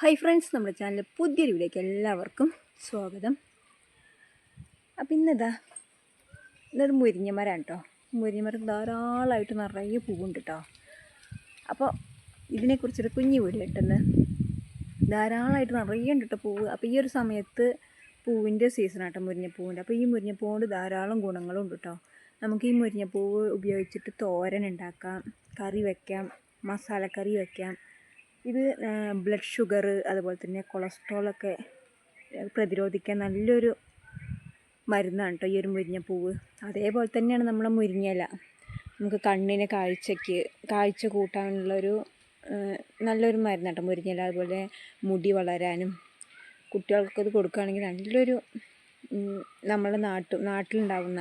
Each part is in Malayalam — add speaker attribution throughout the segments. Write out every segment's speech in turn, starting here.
Speaker 1: ഹായ് ഫ്രണ്ട്സ് നമ്മുടെ ചാനലിൽ പുതിയൊരു വീഡിയോയ്ക്ക് എല്ലാവർക്കും സ്വാഗതം. അപ്പം ഇന്നിതാ? ഇന്നത് മുരിങ്ങമരം കേട്ടോ മുരിങ്ങമരം ധാരാളമായിട്ട് നിറയെ പൂവുണ്ട് കേട്ടോ അപ്പോൾ ഇതിനെക്കുറിച്ചൊരു കുഞ്ഞു വീഡിയോ ഇട്ടെന്ന്. ധാരാളമായിട്ട് നിറയെ ഉണ്ട് കേട്ടോ പൂവ്. അപ്പോൾ ഈ ഒരു സമയത്ത് പൂവിന്റെ സീസണാണ് കേട്ടോ മുരിങ്ങപ്പൂവിന്റെ. അപ്പോൾ ഈ മുരിങ്ങപ്പൂവുകൊണ്ട് ധാരാളം ഗുണങ്ങളുണ്ട് കേട്ടോ നമുക്ക് ഈ മുരിഞ്ഞപ്പൂവ് ഉപയോഗിച്ചിട്ട് തോരൻ ഉണ്ടാക്കാം കറി വയ്ക്കാം മസാലക്കറി വയ്ക്കാം ഇത് ബ്ലഡ് ഷുഗർ അതുപോലെ തന്നെ കൊളസ്ട്രോളൊക്കെ പ്രതിരോധിക്കാൻ നല്ലൊരു മരുന്നാണ് കേട്ടോ ഈ ഒരു മുരിങ്ങപ്പൂവ്. അതേപോലെ തന്നെയാണ് നമ്മളെ മുരിങ്ങയില. നമുക്ക് കണ്ണിന് കാഴ്ചയ്ക്ക് കാഴ്ച കൂട്ടാനുള്ളൊരു നല്ലൊരു മരുന്നാണ് കേട്ടോ മുരിങ്ങയില. അതുപോലെ മുടി വളരാനും കുട്ടികൾക്ക് ഇത് കൊടുക്കുകയാണെങ്കിൽ നല്ലൊരു നമ്മുടെ നാട്ടു നാട്ടിലുണ്ടാകുന്ന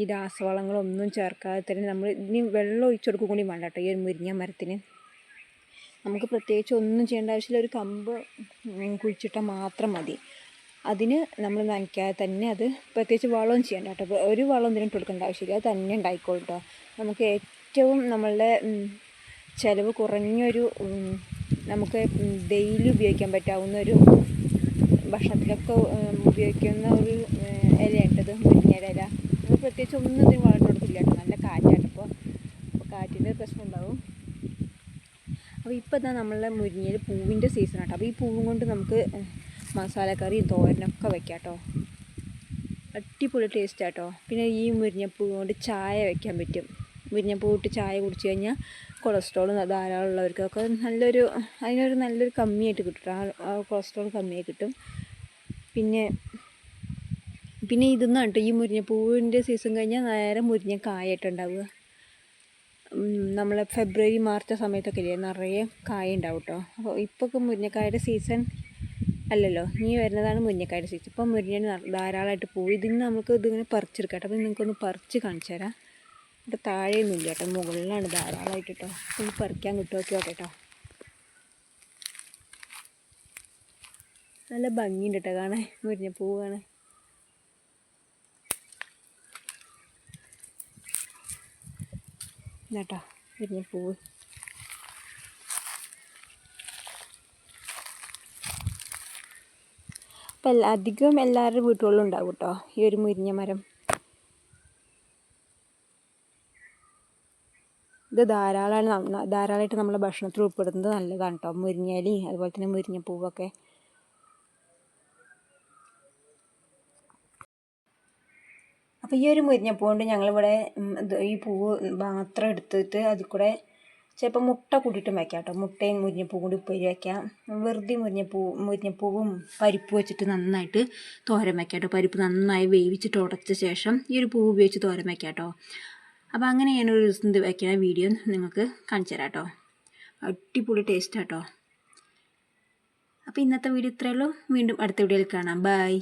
Speaker 1: ഈ രാസവളങ്ങളൊന്നും ചേർക്കാതെ തന്നെ നമ്മൾ ഇനി വെള്ളം ഒഴിച്ചു കൊടുക്കുക കൂടി വേണ്ട കേട്ടോ ഈ ഒരു മുരിങ്ങ മരത്തിന്. നമുക്ക് പ്രത്യേകിച്ച് ഒന്നും ചെയ്യേണ്ട ആവശ്യമില്ല. ഒരു കമ്പ് കുഴിച്ചിട്ടാൽ മാത്രം മതി. അതിന് നമ്മൾ നനയ്ക്കാതെ തന്നെ അത് പ്രത്യേകിച്ച് വളവും ചെയ്യേണ്ട കേട്ടോ. ഒരു വളം ഇതിന് കൊടുക്കേണ്ട ആവശ്യമില്ല. അത് തന്നെ ഉണ്ടായിക്കോളും നമുക്ക് ഏറ്റവും നമ്മളുടെ ചിലവ് കുറഞ്ഞൊരു നമുക്ക് ഡെയിലി ഉപയോഗിക്കാൻ പറ്റാവുന്ന ഒരു ഭക്ഷണത്തിലൊക്കെ ഉപയോഗിക്കുന്ന ഒരു ഇലയുണ്ടത് മുരിങ്ങയുടെ ഇല. പ്രത്യേകിച്ച് ഒന്നും ഇതിന് വളം കൊടുക്കില്ല കേട്ടോ നല്ല കാറ്റാണ് അപ്പോൾ അപ്പോൾ കാറ്റിന്റെ പ്രശ്നം ഉണ്ടാവും അപ്പോൾ ഇപ്പോൾ ഇതാ നമ്മളെ മുരിങ്ങയിൽ പൂവിന്റെ സീസൺ ആട്ടോ. അപ്പോൾ ഈ പൂവും കൊണ്ട് നമുക്ക് മസാലക്കറി തോരനൊക്കെ വെക്കാം കേട്ടോ അടിപൊളി ടേസ്റ്റ് ആട്ടോ. പിന്നെ ഈ മുരിങ്ങപ്പൂ കൊണ്ട് ചായ വെക്കാൻ പറ്റും. മുരിങ്ങപ്പൂ ഇട്ട് ചായ കുടിച്ച് കഴിഞ്ഞാൽ കൊളസ്ട്രോൾ ധാരാളം ഉള്ളവർക്കൊക്കെ നല്ലൊരു അതിനൊരു നല്ലൊരു കമ്മിയായിട്ട് കിട്ടും ആ കൊളസ്ട്രോൾ കമ്മിയായി കിട്ടും. പിന്നെ പിന്നെ ഇതെന്നാണ് കേട്ടോ ഈ മുരിങ്ങപ്പൂവിന്റെ സീസൺ കഴിഞ്ഞാൽ നേരെ മുരിങ്ങക്കായായിട്ട് ഉണ്ടാവുക. നമ്മൾ ഫെബ്രുവരി മാർച്ച് സമയത്തൊക്കെ ഇല്ലേ? നിറയെ കായ ഉണ്ടാവും കേട്ടോ അപ്പോൾ ഇപ്പോൾ മുരിങ്ങക്കായുടെ സീസൺ അല്ലല്ലോ. ഇനി വരുന്നതാണ് മുരിങ്ങക്കായുടെ സീസൺ ഇപ്പോൾ മുരിങ്ങ ധാരാളമായിട്ട് പോയി. ഇതിന് നമുക്ക് ഇതിങ്ങനെ പറിച്ചെടുക്കാം കേട്ടോ. അപ്പോൾ നിങ്ങൾക്കൊന്ന് പറിച്ച് കാണിച്ചു തരാം. ഇവിടെ താഴെയൊന്നുമില്ല കേട്ടോ. മുകളിലാണ് ധാരാളമായിട്ട് കേട്ടോ ഒന്ന് പറിക്കാൻ കിട്ടുമൊക്കെ കേട്ടോ. നല്ല ഭംഗിയുണ്ട് കേട്ടോ. കാണാൻ. മുരിഞ്ഞ കാണാൻ. കേട്ടോ വിരിഞ്ഞ പൂവ്. അപ്പം എല്ലാ അധികം എല്ലാവരുടെ വീട്ടുകളിലും ഉണ്ടാവും കേട്ടോ ഈ ഒരു മുരിഞ്ഞ മരം. ഇത് ധാരാളമാണ് ധാരാളമായിട്ട് നമ്മളെ ഭക്ഷണത്തിൽ ഉൾപ്പെടുന്നത് നല്ലതാണ് കേട്ടോ മുരിങ്ങയിലി അതുപോലെ തന്നെ മുരിഞ്ഞ പൂവൊക്കെ. അപ്പോൾ ഈ ഒരു മുരിഞ്ഞപ്പൂ കൊണ്ട് ഞങ്ങളിവിടെ ഈ പൂവ് മാത്രം എടുത്തിട്ട് അതിൽ കൂടെ ചിലപ്പോൾ മുട്ട കൂട്ടിയിട്ടും വയ്ക്കാം കേട്ടോ മുട്ടയും മുരിഞ്ഞപ്പൂ കൂടി ഉപ്പേരി വയ്ക്കാം വെറുതെ മുരിഞ്ഞപ്പൂ മുരിഞ്ഞപ്പൂവും പരിപ്പ് വെച്ചിട്ട് നന്നായിട്ട് തോരൻ വയ്ക്കാം കേട്ടോ പരിപ്പ് നന്നായി വേവിച്ചിട്ട് ഉടച്ച ശേഷം ഈ ഒരു പൂവ് ഉപയോഗിച്ച് തോരൻ വയ്ക്കാം കേട്ടോ അപ്പോൾ അങ്ങനെ ഞാനൊരു ദിവസം വയ്ക്കുന്ന വീഡിയോ നിങ്ങൾക്ക് കാണിച്ചു തരാം കേട്ടോ അടിപൊളി ടേസ്റ്റ് കേട്ടോ അപ്പോൾ ഇന്നത്തെ വീഡിയോ ഇത്രയേ ഉള്ളൂ. വീണ്ടും അടുത്ത വീഡിയോയിൽ കാണാം. ബൈ